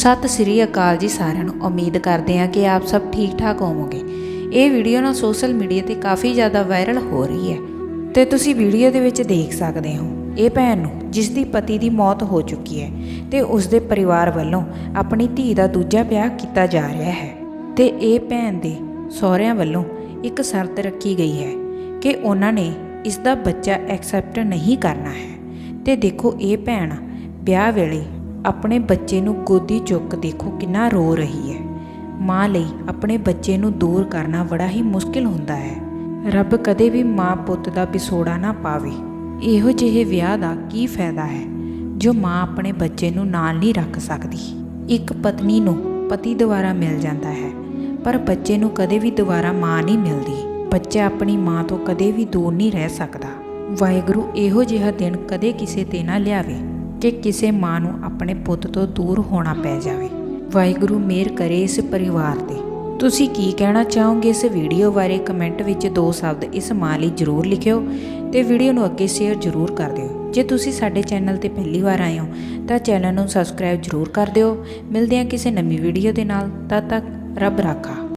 ਸਤਿ ਸ੍ਰੀ ਅਕਾਲ ਜੀ ਸਾਰਿਆਂ ਨੂੰ। ਉਮੀਦ ਕਰਦੇ ਹਾਂ ਕਿ ਆਪ ਸਭ ਠੀਕ ਠਾਕ ਹੋਵੋਗੇ। ਇਹ ਵੀਡੀਓ ਨਾ ਸੋਸ਼ਲ ਮੀਡੀਆ ਤੇ ਕਾਫੀ ਜ਼ਿਆਦਾ ਵਾਇਰਲ ਹੋ ਰਹੀ ਹੈ ਤੇ ਤੁਸੀਂ ਵੀਡੀਓ ਦੇ ਵਿੱਚ ਦੇਖ ਸਕਦੇ ਹੋ। ਇਹ ਭੈਣ ਨੂੰ, ਜਿਸ ਦੀ ਪਤੀ ਦੀ ਮੌਤ ਹੋ ਚੁੱਕੀ ਹੈ ਤੇ ਉਸ ਦੇ ਪਰਿਵਾਰ ਵੱਲੋਂ ਆਪਣੀ ਧੀ ਦਾ ਦੂਜਾ ਵਿਆਹ ਕੀਤਾ ਜਾ ਰਿਹਾ ਹੈ ਤੇ ਇਹ ਭੈਣ ਦੇ ਸਹੁਰਿਆਂ ਵੱਲੋਂ ਇੱਕ ਸ਼ਰਤ ਰੱਖੀ ਗਈ ਹੈ ਕਿ ਉਹਨਾਂ ਨੇ ਇਸ ਦਾ ਬੱਚਾ ਐਕਸੈਪਟ ਨਹੀਂ ਕਰਨਾ ਹੈ। ਤੇ ਦੇਖੋ ਇਹ ਭੈਣ ਵਿਆਹ ਵੇਲੇ ਆਪਣੇ ਬੱਚੇ ਨੂੰ ਗੋਦੀ ਚੁੱਕ ਦੇਖੋ ਕਿੰਨਾ ਰੋ ਰਹੀ ਹੈ। ਮਾਂ ਲਈ ਆਪਣੇ ਬੱਚੇ ਨੂੰ ਦੂਰ ਕਰਨਾ ਬੜਾ ਹੀ ਮੁਸ਼ਕਿਲ ਹੁੰਦਾ ਹੈ। ਰੱਬ ਕਦੇ ਵੀ ਮਾਂ ਪੁੱਤ ਦਾ ਵਿਛੋੜਾ ਨਾ ਪਾਵੇ। ਇਹੋ ਜਿਹੇ ਵਿਆਹ ਦਾ ਕੀ ਫਾਇਦਾ ਹੈ, ਜੋ ਮਾਂ ਆਪਣੇ ਬੱਚੇ ਨੂੰ ਨਾਲ ਨਹੀਂ ਰੱਖ ਸਕਦੀ। ਇੱਕ ਪਤਨੀ ਨੂੰ ਪਤੀ ਦੁਆਰਾ ਮਿਲ ਜਾਂਦਾ ਹੈ, ਪਰ ਬੱਚੇ ਨੂੰ ਕਦੇ ਵੀ ਦੁਬਾਰਾ ਮਾਂ ਨਹੀਂ ਮਿਲਦੀ। ਬੱਚਾ ਆਪਣੀ ਮਾਂ ਤੋਂ ਕਦੇ ਵੀ ਦੂਰ ਨਹੀਂ ਰਹਿ ਸਕਦਾ। ਵਾਹਿਗੁਰੂ ਇਹੋ ਜਿਹਾ ਦਿਨ ਕਦੇ ਕਿਸੇ ਤੇ ਨਾ ਲਿਆਵੇ। ਕਿ ਕਿਸੇ ਮਾਂ ਨੂੰ ਆਪਣੇ ਪੁੱਤ ਤੋਂ ਦੂਰ ਹੋਣਾ ਪੈ ਜਾਵੇ। ਵਾਹਿਗੁਰੂ ਮਿਹਰ ਕਰੇ ਇਸ ਪਰਿਵਾਰ ਤੇ। ਤੁਸੀਂ ਕੀ ਕਹਿਣਾ ਚਾਹੋਗੇ ਇਸ ਵੀਡੀਓ ਬਾਰੇ? ਕਮੈਂਟ ਵਿੱਚ ਦੋ ਸ਼ਬਦ ਇਸ ਮਾਂ ਲਈ ਜ਼ਰੂਰ ਲਿਖਿਓ ਤੇ ਵੀਡੀਓ ਨੂੰ ਅੱਗੇ ਸ਼ੇਅਰ ਜ਼ਰੂਰ ਕਰ ਦਿਓ। ਜੇ ਤੁਸੀਂ ਸਾਡੇ ਚੈਨਲ ਤੇ ਪਹਿਲੀ ਵਾਰ ਆਏ ਹੋ, ਤਾਂ ਚੈਨਲ ਨੂੰ ਸਬਸਕ੍ਰਾਈਬ ਜ਼ਰੂਰ ਕਰ ਦਿਓ। ਮਿਲਦੇ ਹਾਂ ਕਿਸੇ ਨਵੀਂ ਵੀਡੀਓ ਦੇ ਨਾਲ। ਤਦ ਤੱਕ ਰੱਬ ਰਾਖਾ।